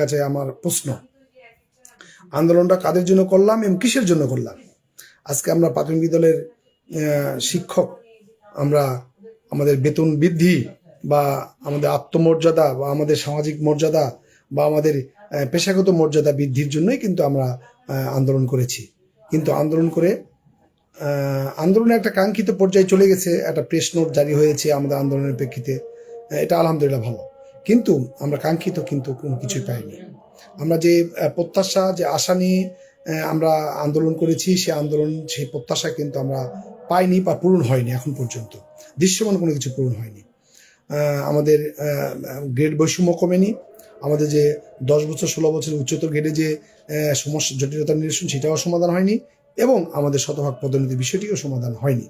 কাছে আমার প্রশ্ন। আন্দোলনটা কাদের জন্য করলাম এবং কিসের জন্য করলাম? আজকে আমরা প্রাথমিক বিদ্যালয়ের শিক্ষক, আমরা আমাদের বেতন বৃদ্ধি বা আমাদের আত্মমর্যাদা বা আমাদের সামাজিক মর্যাদা বা আমাদের পেশাগত মর্যাদা বৃদ্ধির জন্যই কিন্তু আমরা আন্দোলন করেছি। কিন্তু আন্দোলন করে আন্দোলনে একটা কাঙ্ক্ষিত পর্যায়ে চলে গেছে, একটা প্রেস নোট জারি হয়েছে আমাদের আন্দোলনের প্রেক্ষিতে। এটা আলহামদুলিল্লাহ ভালো। কিন্তু আমরা কাঙ্ক্ষিত কিন্তু কোনো কিছুই পাইনি। আমরা যে প্রত্যাশা, যে আশা নিয়ে আমরা আন্দোলন করেছি, সে আন্দোলন, সেই প্রত্যাশা কিন্তু আমরা পাইনি বা পূরণ হয়নি এখন পর্যন্ত। দৃশ্যমান কোনো কিছু পূরণ হয়নি। আমাদের গ্রেড বৈষম্য কমেনি। আমাদের যে দশ বছর, ষোলো বছর উচ্চতর গ্রেডে যে সমস্যা জটিলতা নিরসন, সেটাও সমাধান হয়নি এবং আমাদের শতভাগ পদোন্নতি বিষয়টিও সমাধান হয়নি।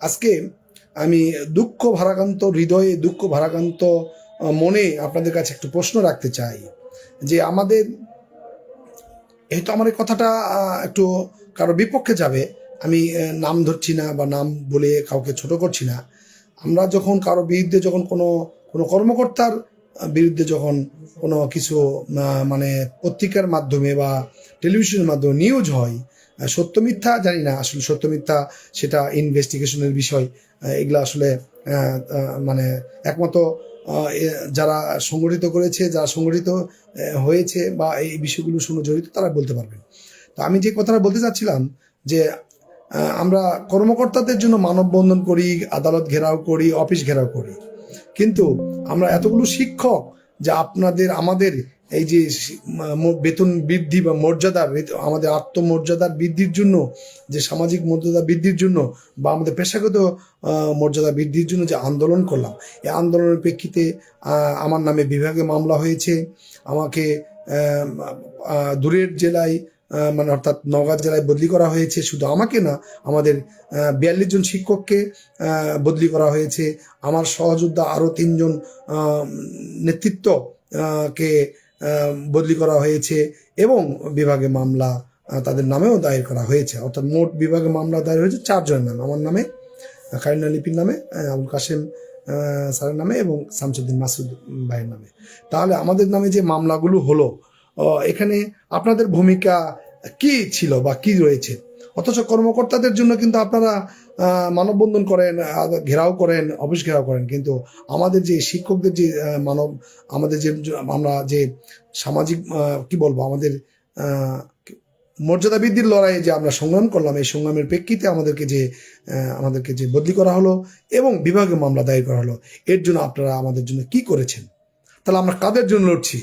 আজকে আমি দুঃখ ভারাক্রান্ত, হৃদয়ে দুঃখ ভারাক্রান্ত মনে আপনাদের কাছে একটু প্রশ্ন রাখতে চাই যে আমাদের এই তো আমার এই কথাটা একটু কারও বিপক্ষে যাবে, আমি নাম ধরছি না বা নাম বলে কাউকে ছোট করছি না, আমরা যখন কারও বিরুদ্ধে যখন কোনো কোনো কর্মকর্তার বিরুদ্ধে যখন কোনো কিছু মানে পত্রিকার মাধ্যমে বা টেলিভিশনের মাধ্যমে নিউজ হয় সত্য মিথ্যা জানি না, আসলে সত্য মিথ্যা সেটা ইনভেস্টিগেশনের বিষয় এগুলো আসলে মানে একমাত্র যারা সংগঠিত করেছে, যারা সংগঠিত হয়েছে বা এই বিষয়গুলোর সঙ্গে জড়িত, তারা বলতে পারবেন। তো আমি যে কথাটা বলতে চাচ্ছিলাম যে আমরা কর্মকর্তাদের জন্য মানববন্ধন করি, আদালত ঘেরাও করি, অফিস ঘেরাও করি। কিন্তু আমরা এতগুলো শিক্ষক যে আপনাদের, আমাদের এই যে বেতন বৃদ্ধি বা মর্যাদা আমাদের আত্মমর্যাদার বৃদ্ধির জন্য, যে সামাজিক মর্যাদা বৃদ্ধির জন্য বা আমাদের পেশাগত মর্যাদা বৃদ্ধির জন্য যে আন্দোলন করলাম, এই আন্দোলনের প্রেক্ষিতে আমার নামে বিভাগে মামলা হয়েছে। আমাকে দূরের জেলায় মানে অর্থাৎ নওগাঁ জেলায় বদলি করা হয়েছে। শুধু আমাকে না, আমাদের বিয়াল্লিশ জন শিক্ষককে বদলি করা হয়েছে। আমার সহযোদ্ধা আরও তিনজন নেতৃত্ব কে বদলি করা হয়েছে এবং বিভাগে মামলা তাদের নামেও দায়ের করা হয়েছে। অর্থাৎ মোট বিভাগে মামলা দায়ের হয়েছে চারজনের নামে। আমার নামে কারিনা লিপির নামে আবুল কাশেম স্যারের নামে এবং শামসুদ্দিন মাসুদ ভাইয়ের নামে। তাহলে আমাদের নামে যে মামলাগুলো হলো এখানে আপনাদের ভূমিকা কি ছিল বা কি রয়েছে? অথচ কর্মকর্তাদের জন্য কিন্তু আপনারা মানববন্ধন করেন ঘেরাও করেন, অফিস ঘেরাও করেন, কিন্তু আমাদের যে শিক্ষকদের যে মানব, আমাদের যে, আমরা যে সামাজিক কি বলব, আমাদের মর্যাদা বৃদ্ধির লড়াইয়ে যে আমরা সংগ্রাম করলাম, এই সংগ্রামের প্রেক্ষিতে আমাদেরকে যে আমাদেরকে যে বদলি করা হলো এবং বিভাগে মামলা দায়ের করা হলো, এর জন্য আপনারা আমাদের জন্য কি করেছেন? তাহলে আমরা কাদের জন্য লড়ছি?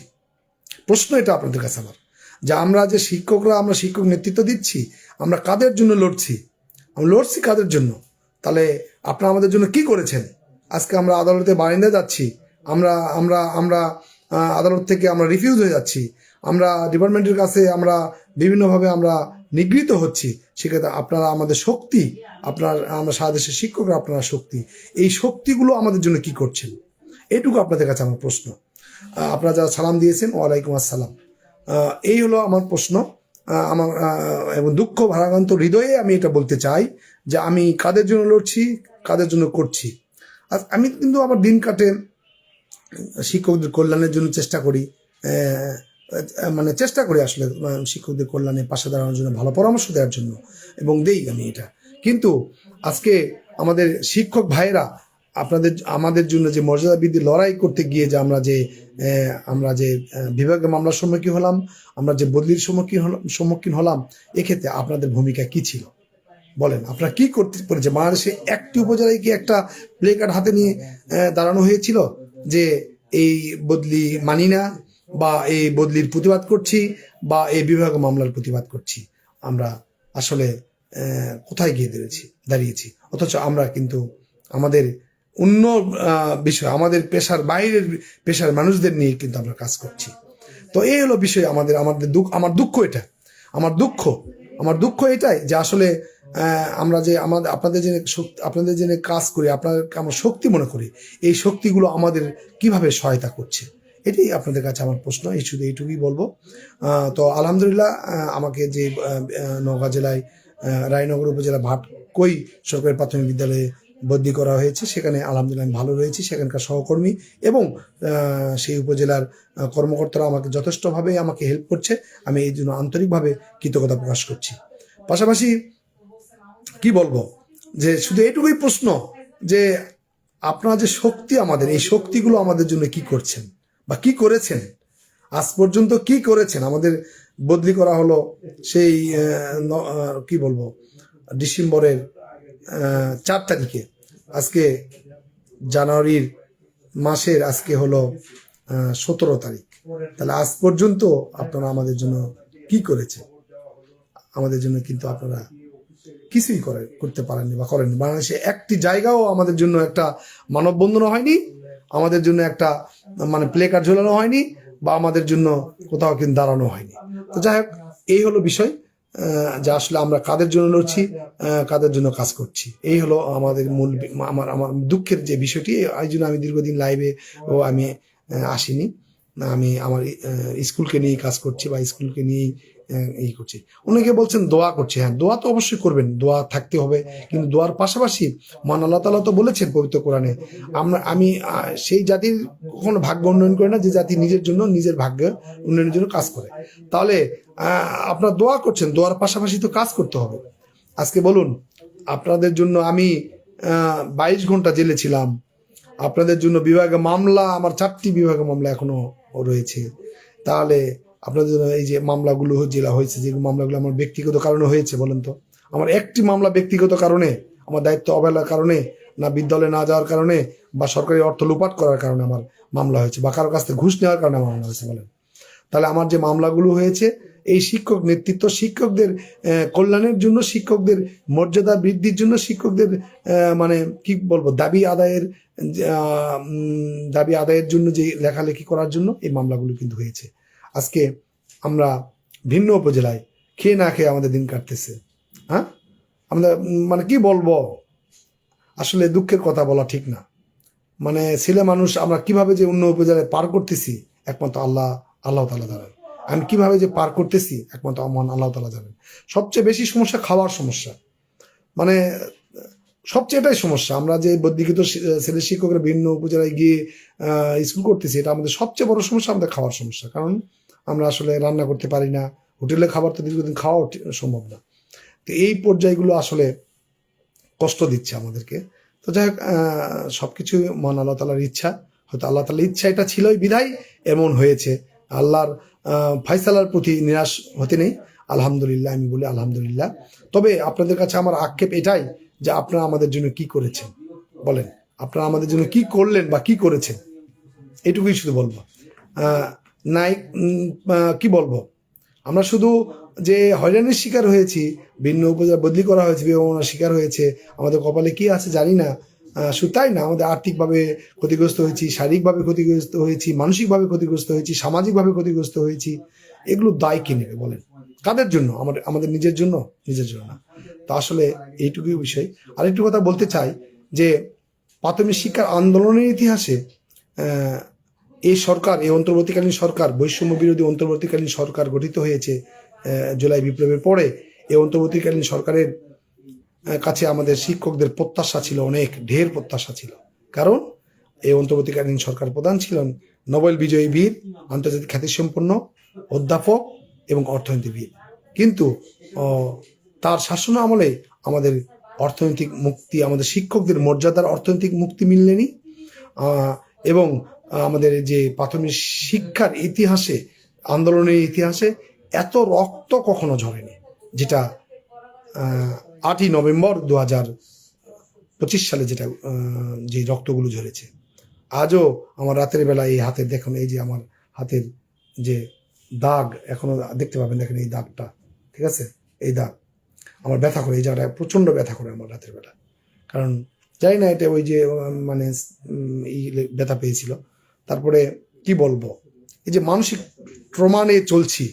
প্রশ্ন এটা আপনাদের কাছে আমার, যে আমরা যে শিক্ষকরা, আমরা শিক্ষক নেতৃত্ব দিচ্ছি, আমরা কাদের জন্য লড়ছি? লড়ছি কাদের জন্য? তাহলে আপনারা আমাদের জন্য কি করেছেন? আজকে আমরা আদালতে বারিন্দা যাচ্ছি। আমরা আমরা আমরা আদালত থেকে আমরা রিফিউজ হয়ে যাচ্ছি। আমরা ডিপার্টমেন্টের কাছে আমরা বিভিন্নভাবে আমরা নিগৃহীত হচ্ছি। সেক্ষেত্রে আপনারা আমাদের শক্তি, আপনার, আমরা সারা দেশের শিক্ষকরা আপনারা শক্তি। এই শক্তিগুলো আমাদের জন্য কি করছেন? এটুকু আপনাদের কাছে আমার প্রশ্ন। আপনারা যারা সালাম দিয়েছেন, ওয়ালাইকুম আসসালাম। এই হলো আমার প্রশ্ন। আমার এবং দুঃখ ভারাক্রান্ত হৃদয়ে আমি এটা বলতে চাই যে আমি কাদের জন্য লড়ছি, কাদের জন্য করছি। আর আমি কিন্তু আমার দিন কাটে, শিক্ষকদের কল্যাণের জন্য চেষ্টা করি মানে চেষ্টা করি আসলে শিক্ষকদের কল্যাণে পাশে দাঁড়ানোর জন্য, ভালো পরামর্শ দেওয়ার জন্য, এবং দেই আমি এটা। কিন্তু আজকে আমাদের শিক্ষক ভাইয়েরা আপনাদের আমাদের জন্য যে মর্যাদা বৃদ্ধি লড়াই করতে গিয়ে যে আমরা যে আমরা যে আহ, বিভাগীয় মামলার সম্মুখীন হলাম আমরা যে বদলির সম্মুখীন সম্মুখীন হলাম এক্ষেত্রে আপনাদের ভূমিকা কি ছিল? বলেন আপনারা কি করতে পেরেছে বাংলাদেশে একটি উপজেলায় কি একটা প্লে কার্ড হাতে নিয়ে দাঁড়ানো হয়েছিল? যে এই বদলি মানি না বা এই বদলির প্রতিবাদ করছি বা এই বিভাগ মামলার প্রতিবাদ করছি। আমরা আসলে কোথায় গিয়ে দাঁড়িয়েছি দাঁড়িয়েছি? অথচ আমরা কিন্তু আমাদের অন্য বিষয়, আমাদের পেশার বাইরের পেশার মানুষদের নিয়ে কিন্তু আমরা কাজ করছি। তো এই হলো বিষয় আমাদের আমাদের দুঃখ, আমার দুঃখ এটা। আমার দুঃখ আমার দুঃখ এটাই যে আসলে আমরা যে আমাদের, আপনাদের শক্তি আপনাদের যে কাজ করি, আপনাদেরকে আমরা শক্তি মনে করি, এই শক্তিগুলো আমাদের কীভাবে সহায়তা করছে? এটাই আপনাদের কাছে আমার প্রশ্ন, এই শুধু এইটুকুই বলব। তো আলহামদুলিল্লাহ আমাকে যে নওগাঁ জেলায় রায়নগর উপজেলা ভাটকই সরকারি প্রাথমিক বিদ্যালয়ে বদলি করা হয়েছে। সেখানে আলহামদুলিল্লাহ আমি ভালো রয়েছি। সেখানকার সহকর্মী এবং সেই উপজেলার কর্মকর্তারা আমাকে যথেষ্টভাবে আমাকে হেল্প করছে। আমি এই জন্য আন্তরিকভাবে কৃতজ্ঞতা প্রকাশ করছি। পাশাপাশি কি বলব? যে শুধু এটুকুই প্রশ্ন যে আপনার যে শক্তি আমাদের, এই শক্তিগুলো আমাদের জন্য কি করছেন বা কি করেছেন? আজ পর্যন্ত কি করেছেন? আমাদের বদলি করা হলো সেই কি বলব? ডিসেম্বরের চার তারিখে। আজকে জানুয়ারির মাসের আজকে হলো সতেরো তারিখ। তাহলে আজ পর্যন্ত আপনারা আমাদের জন্য কি করেছে আমাদের জন্য কিন্তু আপনারা কিছুই করে করতে পারেননি বা করেননি। বাংলাদেশে একটি জায়গাও আমাদের জন্য একটা মানববন্ধন হয়নি, আমাদের জন্য একটা মানে প্লে কার্ড ঝোলানো হয়নি বা আমাদের জন্য কোথাও কিন্তু দাঁড়ানো হয়নি। তো যাই হোক, এই হলো বিষয়। যে আসলে আমরা কাদের জন্য লড়ছি কাদের জন্য কাজ করছি। এই হলো আমাদের মূল আমার আমার দুঃখের যে বিষয়টি, এই জন্য আমি দীর্ঘদিন লাইভে ও আমি আসিনি। আমি আমার স্কুলকে নিয়েই কাজ করছি বা স্কুলকে নিয়েই এই করছি। অনেকে বলছেন দোয়া করছে। হ্যাঁ দোয়া তো অবশ্যই করবেন। দোয়া থাকতে হবে। কিন্তু দোয়ার পাশাপাশি মান আল্লাহ তালা তো বলেছেন পবিত্র কোরআনে, আমরা, আমি সেই জাতির কখনো ভাগ্য উন্নয়ন করে না, যে জাতি নিজের জন্য নিজের ভাগ্য উন্নয়নের জন্য কাজ করে। তাহলে আপনার দোয়া করছেন, দোয়ার পাশাপাশি তো কাজ করতে হবে। আজকে বলুন, আপনাদের জন্য আমি বাইশ ঘণ্টা জেলে ছিলাম। আপনাদের জন্য বিভাগে মামলা, আমার চারটি বিভাগে মামলা এখনও রয়েছে। তাহলে আপনাদের এই যে মামলাগুলো জেলা হয়েছে, যে মামলাগুলো আমার ব্যক্তিগত কারণে হয়েছে বলেন তো। আমার একটি মামলা ব্যক্তিগত কারণে, আমার দায়িত্ব অবহেলার কারণে না বিদ্যালয়ে না যাওয়ার কারণে বা সরকারি অর্থ লুপাট করার কারণে আমার মামলা হয়েছে বা কারোর কাছ থেকে ঘুষ নেওয়ার কারণে আমার মামলা হয়েছে বলেন। তাহলে আমার যে মামলাগুলো হয়েছে, এই শিক্ষক নেতৃত্ব শিক্ষকদের কল্যাণের জন্য, শিক্ষকদের মর্যাদা বৃদ্ধির জন্য শিক্ষকদের মানে কি বলব, দাবি আদায়ের দাবি আদায়ের জন্য যে লেখালেখি করার জন্য এই মামলাগুলো কিন্তু হয়েছে। আজকে আমরা ভিন্ন উপজেলায় খেয়ে না খেয়ে আমাদের দিন কাটতেছে। হ্যাঁ? আমরা মানে কি বলব? আসলে দুঃখের কথা বলা ঠিক না। মানে ছেলে মানুষ, আমরা কীভাবে যে অন্য উপজেলায় পার করতেছি, একমাত্র আল্লাহ আল্লাহ তালা জানেন। আমি কীভাবে যে পার করতেছি, একমাত্র আমার আল্লাহ তালা জানেন। সবচেয়ে বেশি সমস্যা খাওয়ার সমস্যা। মানে সবচেয়ে এটাই সমস্যা। আমরা যে বৈদিকৃত ছেলে শিক্ষকরা ভিন্ন উপজেলায় গিয়ে স্কুল করতেছি, এটা আমাদের সবচেয়ে বড় সমস্যা আমাদের খাওয়ার সমস্যা। কারণ আমরা আসলে রান্না করতে পারি না। হোটেলে খাবার তো দীর্ঘদিন খাওয়া সম্ভব না। তো এই পর্যায়গুলো আসলে কষ্ট দিচ্ছে আমাদেরকে। তো যাই হোক সব কিছু মহান আল্লাহ তালার ইচ্ছা। হয়তো আল্লাহ তালার ইচ্ছা এটা ছিলই বিধায় এমন হয়েছে। আল্লাহর আহ, ফায়সালার প্রতি নিরাশ হতে নেই। আলহামদুলিল্লাহ আমি বলি আলহামদুলিল্লাহ। তবে আপনাদের কাছে আমার আক্ষেপ এটাই যে আপনারা আমাদের জন্য কি করেছেন? বলেন আপনারা আমাদের জন্য কি করলেন বা কি করেছেন? এটুকুই শুধু বলব। নাই কি বলব? আমরা শুধু যে হয়রানির শিকার হয়েছি, ভিন্ন উপজেলা বদলি করা হয়েছে বিভাবনার শিকার হয়েছে, আমাদের কপালে কি আছে জানি না। শুধু তাই না, আমাদের আর্থিকভাবে ক্ষতিগ্রস্ত হয়েছি, শারীরিকভাবে ক্ষতিগ্রস্ত হয়েছি, মানসিকভাবে ক্ষতিগ্রস্ত হয়েছি, সামাজিকভাবে ক্ষতিগ্রস্ত হয়েছি। এগুলো দায় কে নেবে বলেন? কাদের জন্য? আমাদের আমাদের নিজের জন্য? নিজের জন্য না। তো আসলে এইটুকুই বিষয়। আরেকটু কথা বলতে চাই যে প্রাথমিক শিক্ষার আন্দোলনের ইতিহাসে এই সরকার, এই অন্তর্বর্তীকালীন সরকার, বৈষম্য বিরোধী অন্তর্বর্তীকালীন সরকার গঠিত হয়েছে জুলাই বিপ্লবের পরে। এই অন্তর্বর্তীকালীন সরকারের কাছে আমাদের শিক্ষকদের প্রত্যাশা ছিল অনেক, ঢের প্রত্যাশা ছিল। কারণ এই অন্তর্বর্তীকালীন সরকার প্রধান ছিলেন নোবেল বিজয়ী বীর, আন্তর্জাতিক খ্যাতিসম্পন্ন অধ্যাপক এবং অর্থনীতিবিদ। কিন্তু তার শাসন আমলে আমাদের অর্থনৈতিক মুক্তি, আমাদের শিক্ষকদের মর্যাদার অর্থনৈতিক মুক্তি মিললেনি। এবং আমাদের যে প্রাথমিক শিক্ষার ইতিহাসে, আন্দোলনের ইতিহাসে এত রক্ত কখনো ঝরেনি, যেটা আটই নভেম্বর দু হাজার পঁচিশ সালে যেটা যে রক্তগুলো ঝরেছে। আজও আমার রাতের বেলা এই হাতের দেখুন, এই যে আমার হাতের যে দাগ, এখনও দেখতে পাবেন, দেখেন এই দাগটা, ঠিক আছে? এই দাগ, আমার ব্যথা করে, এই জায়গাটা প্রচণ্ড ব্যথা করে আমার রাতের বেলা। কারণ, জানি না এটা ওই যে মানে ব্যথা পেয়েছিল। তারপরে কি বলব? এই যে মানসিক ট্রমানে চলছি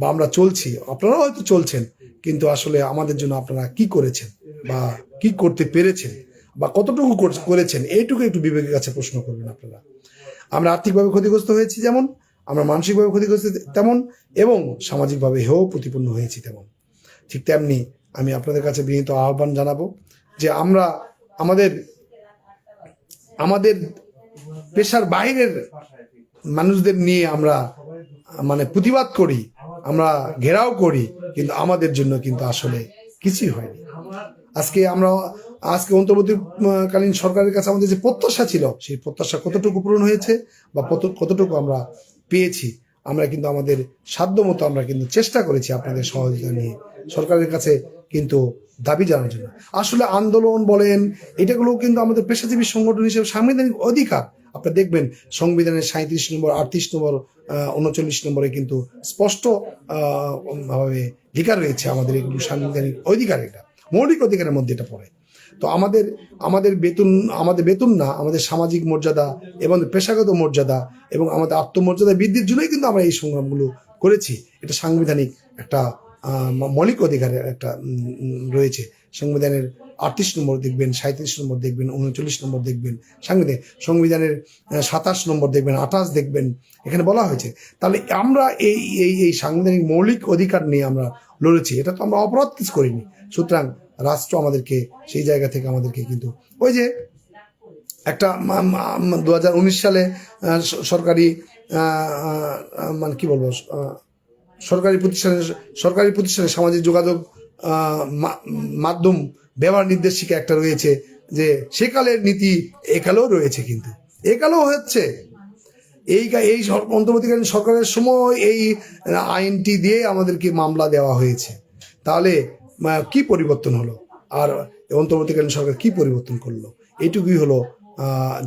বা আমরা চলছি, আপনারাও হয়তো চলছেন, কিন্তু আসলে আমাদের জন্য আপনারা কি করেছেন বা কি করতে পেরেছেন বা কতটুকু করেছেন, এইটুকু একটু বিবেকের কাছে প্রশ্ন করবেন আপনারা। আমরা আর্থিকভাবে ক্ষতিগ্রস্ত হয়েছি যেমন, আমরা মানসিকভাবে ক্ষতিগ্রস্ত তেমন, এবং সামাজিকভাবে হেও প্রতিপন্ন হয়েছি তেমন। ঠিক তেমনি আমি আপনাদের কাছে বিনীত আহ্বান জানাব যে আমরা আমাদের আমাদের পেশার বাইরের মানুষদের নিয়ে আমরা মানে প্রতিবাদ করি, আমরা ঘেরাও করি, কিন্তু আমাদের জন্য কিন্তু আসলে কিছুই হয়নি। আজকে আমরা, আজকে অন্তর্বর্তীকালীন সরকারের কাছে আমাদের যে প্রত্যাশা ছিল, সেই প্রত্যাশা কতটুকু পূরণ হয়েছে বা কত- কতটুকু আমরা পেয়েছি, আমরা কিন্তু আমাদের সাধ্য মতো আমরা কিন্তু চেষ্টা করেছি আপনাদের সহযোগিতা নিয়ে, সরকারের কাছে কিন্তু দাবি জানানোর জন্য। আসলে আন্দোলন বলেন এটাগুলো কিন্তু আমাদের পেশাজীবী সংগঠন হিসেবে সাংবিধানিক অধিকার আপনারা দেখবেন সংবিধানের সাঁত্রিশ নম্বর, আটত্রিশ নম্বর উনচল্লিশ নম্বরে কিন্তু স্পষ্ট ভাবে অধিকার রয়েছে আমাদের এগুলো সাংবিধানিক অধিকার এটা, মৌলিক অধিকারের মধ্যে এটা পড়ে। তো আমাদের আমাদের বেতন আমাদের বেতন না, আমাদের সামাজিক মর্যাদা এবং পেশাগত মর্যাদা এবং আমাদের আত্মমর্যাদা বৃদ্ধির জন্যই কিন্তু আমরা এই সংগ্রামগুলো করেছি। এটা সাংবিধানিক একটা মৌলিক অধিকারের একটা রয়েছে। সংবিধানের আটত্রিশ নম্বর দেখবেন সাঁত্রিশ নম্বর দেখবেন, উনচল্লিশ নম্বর দেখবেন সংবিধান সংবিধানের সাতাশ নম্বর দেখবেন, আঠাশ দেখবেন, এখানে বলা হয়েছে। তাহলে আমরা এই এই এই সাংবিধানিক মৌলিক অধিকার নিয়ে আমরা লড়েছি, এটা তো আমরা অপরাধ কিছু করিনি। সুতরাং রাষ্ট্র আমাদেরকে সেই জায়গা থেকে আমাদেরকে কিন্তু, ওই যে একটা দু হাজার উনিশ সালে সরকারি মানে কি বলব সরকারি প্রতিষ্ঠানে সরকারি প্রতিষ্ঠানে সামাজিক যোগাযোগ মাধ্যম ব্যবহার নির্দেশিকা একটা রয়েছে যে সেকালের নীতি একালেও রয়েছে কিন্তু। একালেও হচ্ছে। এই এই অন্তর্বর্তীকালীন সরকারের সময় এই আইনটি দিয়ে আমাদেরকে মামলা দেওয়া হয়েছে। তাহলে কি পরিবর্তন হলো? আর অন্তর্বর্তীকালীন সরকার কি পরিবর্তন করল? এইটুকুই হলো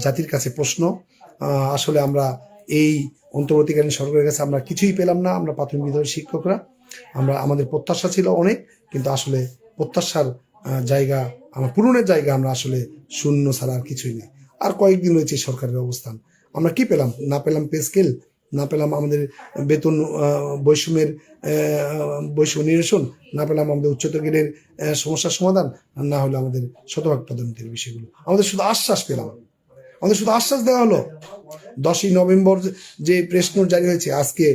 জাতির কাছে প্রশ্ন। আসলে আমরা এই অন্তর্বর্তীকালীন সরকারের কাছে আমরা কিছুই পেলাম না। আমরা প্রাথমিক বিদ্যালয়ের শিক্ষকরা। আমরা, আমাদের প্রত্যাশা ছিল অনেক, কিন্তু আসলে প্রত্যাশার জায়গা, আমার পূরণের জায়গা আমরা আসলে শূন্য ছাড়া আর কিছুই নেই। আর কয়েকদিন রয়েছে সরকারের অবস্থান। আমরা কি পেলাম? না পেলাম পে স্কেল না পেলাম আমাদের বেতন বৈষম্যের বৈষম্য নিরসন, না পেলাম আমাদের উচ্চতর গ্রেডের সমস্যার সমাধান, না হলে আমাদের শতভাগ পদোন্নতির বিষয়গুলো। আমাদের শুধু আশ্বাস পেলাম। আমাদের শুধু আশ্বাস দেওয়া হলো। দশই নভেম্বর যে প্রেস নোট জারি হয়েছে, আজকে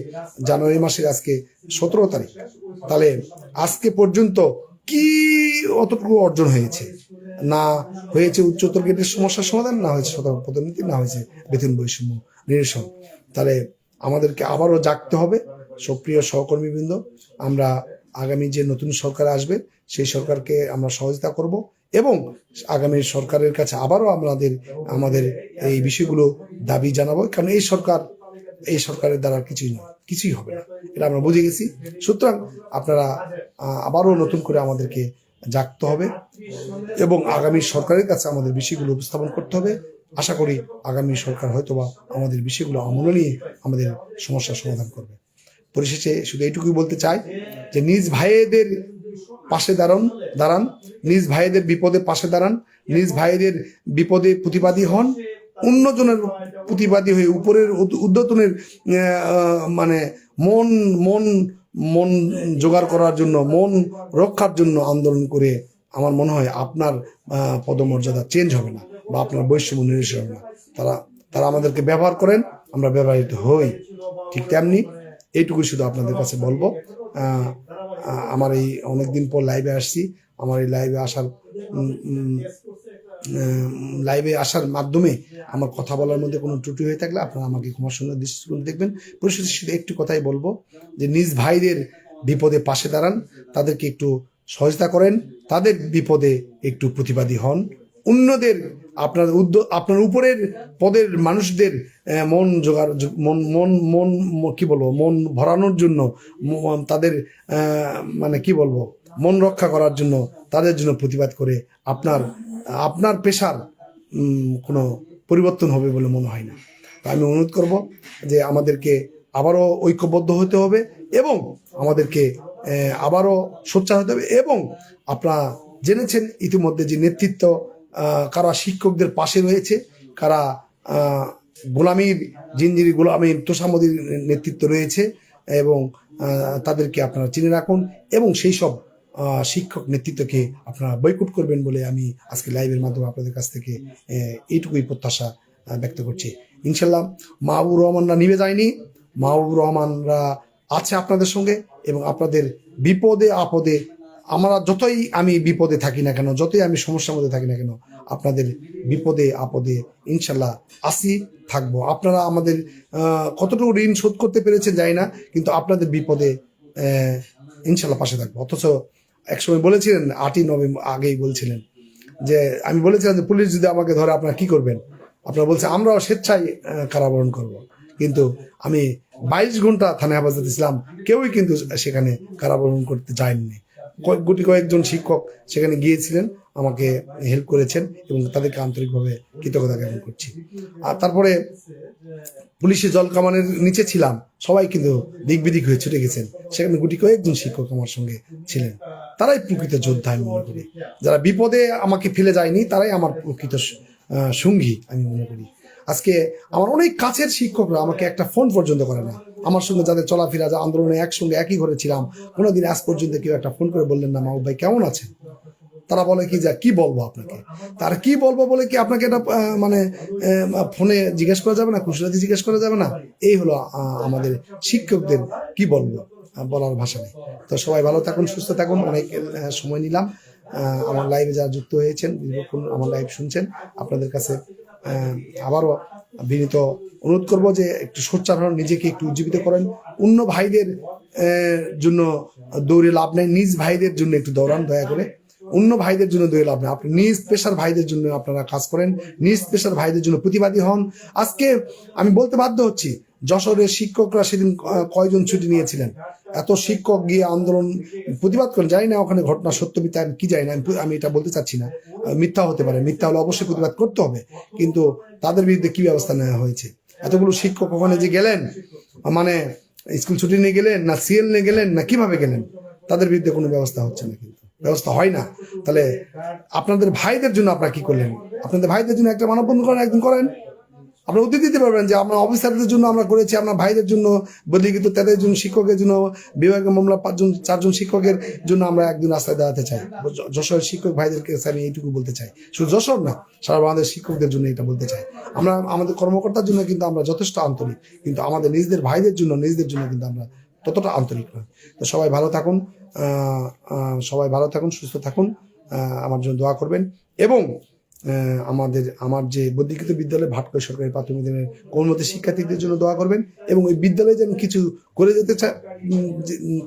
জানুয়ারি মাসের আজকে সতেরো তারিখ। তাহলে আজকে পর্যন্ত কি অতটুকু অর্জন হয়েছে? না হয়েছে উচ্চতর গ্রেডের সমস্যার সমাধান, না হয়েছে শতভাগ পদোন্নতি না হয়েছে বেতন বৈষম্য নিরসন। তাহলে আমাদেরকে আবারও জাগতে হবে। সক্রিয় সহকর্মীবৃন্দ, আমরা আগামী যে নতুন সরকার আসবে, সেই সরকারকে আমরা সহযোগিতা করব এবং আগামী সরকারের কাছে আবারও আমাদের আমাদের এই বিষয়গুলো দাবি জানাব। কারণ এই সরকার, এই সরকারের দ্বারা কিছুই নয়। কিছুই হবে না। এটা আমরা বুঝে গেছি। সুতরাং আপনারা আবারও নতুন করে আমাদেরকে জাগতে হবে এবং আগামী সরকারের কাছে আমাদের বিষয়গুলো উপস্থাপন করতে হবে। আশা করি আগামী সরকার হয়তোবা আমাদের বিষয়গুলো আমলে নিয়ে আমাদের সমস্যার সমাধান করবে। পরিশেষে শুধু এইটুকুই বলতে চাই যে নিজ ভাইয়েদের পাশে দাঁড়ান দাঁড়ান। নিজ ভাইয়েদের বিপদে পাশে দাঁড়ান। নিজ ভাইয়েদের বিপদে প্রতিবাদী হন। অন্যজনের প্রতিবাদী হয়ে উপরের উদ- উদ্যতনের মানে মন মন মন জোগাড় করার জন্য, মন রক্ষার জন্য আন্দোলন করে আমার মনে হয় আপনার পদমর্যাদা চেঞ্জ হবে না বা আপনার বৈষম্য নিরসন হবে না। তারা তারা আমাদেরকে ব্যবহার করেন, আমরা ব্যবহৃত হই। ঠিক তেমনি এইটুকু শুধু আপনাদের কাছে বলব। আমার এই অনেকদিন পর লাইভে আসছি। আমার এই লাইভে আসার লাইভে আসার মাধ্যমে আমার কথা বলার মধ্যে কোনো ত্রুটি হয়ে থাকলে আপনারা আমাকে ক্ষমা সুন্দর দৃষ্টিকোণ দেখবেন। পরিশেষে শুধু একটু কথাই বলব যে, নিজ ভাইদের বিপদে পাশে দাঁড়ান, তাদেরকে একটু সহযোগিতা করেন, তাদের বিপদে একটু প্রতিবাদী হন। অন্যদের, আপনার উদ্যোগ আপনার উপরের পদের মানুষদের মন জোগাড়, মন মন মন, কি বলব, মন ভরানোর জন্য তাদের মানে কি বলব মন রক্ষা করার জন্য তাদের জন্য প্রতিবাদ করে আপনার আপনার পেশার কোনো পরিবর্তন হবে বলে মনে হয় না। তো আমি অনুরোধ করব যে আমাদেরকে আবারও ঐক্যবদ্ধ হতে হবে এবং আমাদেরকে আবারও সোচ্চার হতে হবে এবং আপনারা জেনেছেন ইতিমধ্যে যে নেতৃত্ব কারা শিক্ষকদের পাশে রয়েছে, কারা গোলামীর জিঞ্জিরি গোলামীর, তোষামদির নেতৃত্ব রয়েছে এবং তাদেরকে আপনারা চিনে রাখুন এবং সেই সব শিক্ষক নেতৃত্বকে আপনারা বৈকুট করবেন বলে আমি আজকে লাইভের মাধ্যমে আপনাদের কাছ থেকে এইটুকুই প্রত্যাশা ব্যক্ত করছি। ইনশাল্লাহ মাহবুব রহমানরা নিভে যায়নি। মাহবুব রহমানরা আছে আপনাদের সঙ্গে এবং আপনাদের বিপদে, আপদে, আমরা যতই আমি বিপদে থাকি না কেন, যতই আমি সমস্যার মধ্যে থাকি না কেন, আপনাদের বিপদে, আপদে ইনশাল্লাহ আসি, থাকব। আপনারা আমাদের কতটুকু ঋণ শোধ করতে পেরেছেন জানি না, কিন্তু আপনাদের বিপদে ইনশাল্লাহ পাশে থাকব। অথচ একসময় বলেছিলেন, আটই নভেম্বর আগেই বলছিলেন যে, আমি বলেছিলাম যে, পুলিশ যদি আমাকে ধরে, আপনারা কি করবেন? আপনারা বলছে, আমরাও স্বেচ্ছায় কারাবরণ করব। কিন্তু আমি বাইশ ঘণ্টা থানায় হেফাজত ইসলাম কেউই কিন্তু সেখানে কারাবরণ করতে যায়নি। গুটি কয়েকজন শিক্ষক সেখানে গিয়েছিলেন, আমাকে হেল্প করেছেন এবং তাদেরকে আন্তরিকভাবে কৃতজ্ঞতা জ্ঞাপন করছি। আর তারপরে পুলিশের জল কামানের নিচে ছিলাম, সবাই কিন্তু দিক বিদিক হয়ে ছুটে গেছেন। সেখানে গুটি কয়েকজন শিক্ষক আমার সঙ্গে ছিলেন। তারাই প্রকৃত যোদ্ধা আমি মনে করি। যারা বিপদে আমাকে ফেলে যায়নি, তারাই আমার প্রকৃত সঙ্গী আমি মনে করি। আজকে আমার অনেক কাছের শিক্ষকরা আমাকে একটা ফোন পর্যন্ত করে না। আমার সঙ্গে যাদের চলাফেরা যা আন্দোলনে একসঙ্গে একই ঘরে ছিলাম, কোনোদিন আজ পর্যন্ত কেউ একটা ফোন করে বললেন না, মাহবুব ভাই, কেমন আছেন? তারা বলে কি, যা, কি বলব আপনাকে? তার কি বলব বলে কি আপনাকে এটা মানে ফোনে জিজ্ঞেস করা যাবে না খুশলাতি জিজ্ঞেস করা যাবে না? এই হলো আমাদের শিক্ষকদের কি বলব? বলার ভাষা নেই। তো সবাই ভালো থাকুন, সুস্থ থাকুন। অনেক সময় নিলাম। আমার লাইভে যারা যুক্ত হয়েছেন, দীর্ঘক্ষণ আমার লাইভ শুনছেন, আপনাদের কাছে আবারও বিনীত অনুরোধ করব যে একটু সোচ্চার হন, নিজেকে একটু উজ্জীবিত করেন। অন্য ভাইদের জন্য দৌড়ে লাভ নেই, নিজ ভাইদের জন্য একটু দৌড়ান, দয়া করে। অন্য ভাইদের জন্য দৌড়ে লাভ নেই। আপনি নিজ পেশার ভাইদের জন্য আপনারা কাজ করেন, নিজ পেশার ভাইদের জন্য প্রতিবাদী হন। আজকে আমি বলতে বাধ্য হচ্ছি, যশোরের শিক্ষকরা সেদিন কয়জন ছুটি নিয়েছিলেন? এত শিক্ষক গিয়ে আন্দোলন প্রতিবাদ করেন, জানি না ওখানে ঘটনা সত্য মিথ্যা, আমি কি জানি না, আমি- এটা বলতে চাচ্ছি না। মিথ্যা হতে পারে, মিথ্যা হলে অবশ্যই প্রতিবাদ করতে হবে, কিন্তু তাদের বিরুদ্ধে কি ব্যবস্থা নেওয়া হয়েছে? এতগুলো শিক্ষক ওখানে যে গেলেন মানে স্কুল ছুটি নিয়ে গেলেন, না সিএল নিয়ে গেলেন, না কীভাবে গেলেন, তাদের বিরুদ্ধে কোনো ব্যবস্থা হচ্ছে না কিন্তু। ব্যবস্থা হয় না। তাহলে আপনাদের ভাইদের জন্য আপনারা কি করলেন? আপনাদের ভাইদের জন্য একটা মানববন্ধন করেন, একদিন করেন। আপনারা উত্তর দিতে পারবেন যে আমরা অফিসারদের জন্য আমরা করেছি, আমরা ভাইদের জন্য, বদলিকৃত তাদের জন্য শিক্ষকের জন্য বিভাগীয় মামলা পাঁচজন, চারজন শিক্ষকের জন্য আমরা একদিন রাস্তায় দাঁড়াতে চাই। যশোরের শিক্ষক ভাইদেরকে আমি এইটুকু বলতে চাই। শুধু যশোর না, সারা বাংলাদেশ শিক্ষকদের জন্য এটা বলতে চাই। আমরা আমাদের কর্মকর্তার জন্য কিন্তু আমরা যথেষ্ট আন্তরিক, কিন্তু আমাদের নিজেদের ভাইদের জন্য, নিজেদের জন্য কিন্তু আমরা ততটা আন্তরিক নয়। তো সবাই ভালো থাকুন সবাই ভালো থাকুন, সুস্থ থাকুন আমার জন্য দোয়া করবেন। এবং আমাদের, আমার যে বদ্যিকৃত বিদ্যালয়, ভাটকয় সরকারি প্রাথমিক বিদ্যালয়ের কোমলমতি শিক্ষার্থীদের জন্য দোয়া করবেন এবং ওই বিদ্যালয়ে যেন কিছু করে যেতে চায়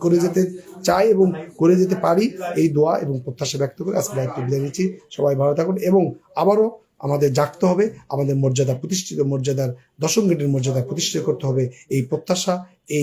করে যেতে চাই এবং করে যেতে পারি, এই দোয়া এবং প্রত্যাশা ব্যক্ত করে আজকে দায়িত্ব বিদায় নিচ্ছি। সবাই ভালো থাকুন এবং আবারও আমাদের জাগতে হবে, আমাদের মর্যাদা প্রতিষ্ঠিত মর্যাদার দশম গেটের মর্যাদা প্রতিষ্ঠিত করতে হবে, এই প্রত্যাশা, এই